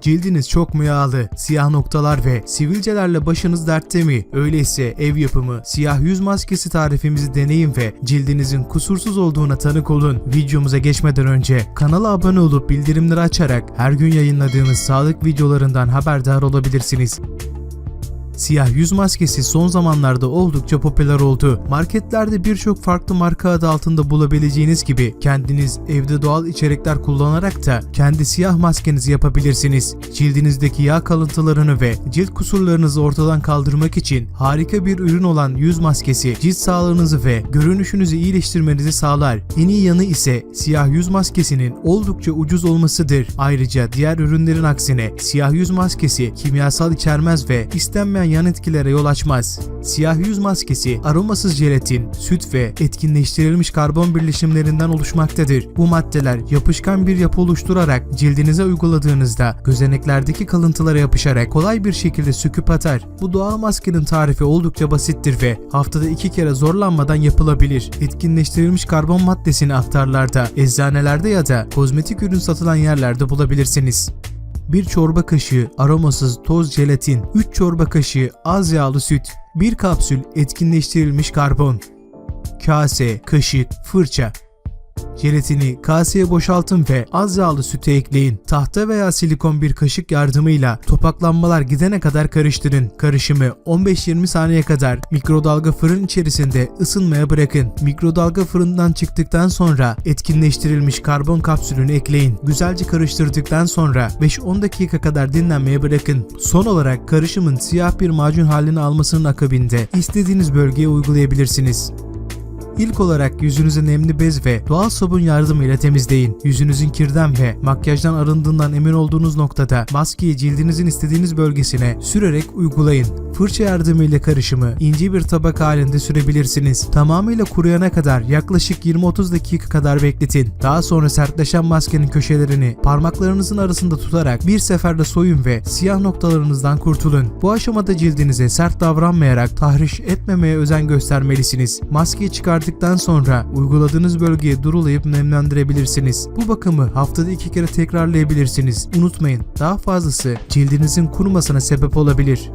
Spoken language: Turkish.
Cildiniz çok mu yağlı, siyah noktalar ve sivilcelerle başınız dertte mi? Öyleyse ev yapımı siyah yüz maskesi tarifimizi deneyin ve cildinizin kusursuz olduğuna tanık olun. Videomuza geçmeden önce kanala abone olup bildirimleri açarak her gün yayınladığımız sağlık videolarından haberdar olabilirsiniz. Siyah yüz maskesi son zamanlarda oldukça popüler oldu. Marketlerde birçok farklı marka adı altında bulabileceğiniz gibi kendiniz evde doğal içerikler kullanarak da kendi siyah maskenizi yapabilirsiniz. Cildinizdeki yağ kalıntılarını ve cilt kusurlarınızı ortadan kaldırmak için harika bir ürün olan yüz maskesi cilt sağlığınızı ve görünüşünüzü iyileştirmenizi sağlar. En iyi yanı ise siyah yüz maskesinin oldukça ucuz olmasıdır. Ayrıca diğer ürünlerin aksine siyah yüz maskesi kimyasal içermez ve istenmeyen yan etkilere yol açmaz. Siyah yüz maskesi aromasız jelatin, süt ve etkinleştirilmiş karbon birleşimlerinden oluşmaktadır. Bu maddeler yapışkan bir yapı oluşturarak cildinize uyguladığınızda gözeneklerdeki kalıntılara yapışarak kolay bir şekilde söküp atar. Bu doğal maskenin tarifi oldukça basittir ve haftada iki kere zorlanmadan yapılabilir. Etkinleştirilmiş karbon maddesini aktarlarda, eczanelerde ya da kozmetik ürün satılan yerlerde bulabilirsiniz. 1 çorba kaşığı aromasız toz jelatin, 3 çorba kaşığı az yağlı süt, 1 kapsül etkinleştirilmiş karbon, kase, kaşık, fırça. Jelatini kaseye boşaltın ve az yağlı sütü ekleyin. Tahta veya silikon bir kaşık yardımıyla topaklanmalar gidene kadar karıştırın. Karışımı 15-20 saniye kadar mikrodalga fırın içerisinde ısınmaya bırakın. Mikrodalga fırından çıktıktan sonra etkinleştirilmiş karbon kapsülünü ekleyin. Güzelce karıştırdıktan sonra 5-10 dakika kadar dinlenmeye bırakın. Son olarak karışımın siyah bir macun halini almasının akabinde istediğiniz bölgeye uygulayabilirsiniz. İlk olarak yüzünüzü nemli bez ve doğal sabun yardımıyla temizleyin. Yüzünüzün kirden ve makyajdan arındığından emin olduğunuz noktada maskeyi cildinizin istediğiniz bölgesine sürerek uygulayın. Fırça yardımıyla karışımı ince bir tabak halinde sürebilirsiniz. Tamamıyla kuruyana kadar yaklaşık 20-30 dakika kadar bekletin. Daha sonra sertleşen maskenin köşelerini parmaklarınızın arasında tutarak bir seferde soyun ve siyah noktalarınızdan kurtulun. Bu aşamada cildinize sert davranmayarak tahriş etmemeye özen göstermelisiniz. Maskeyi çıkardıktan sonra uyguladığınız bölgeye durulayıp nemlendirebilirsiniz. Bu bakımı haftada iki kere tekrarlayabilirsiniz. Unutmayın daha fazlası cildinizin kurumasına sebep olabilir.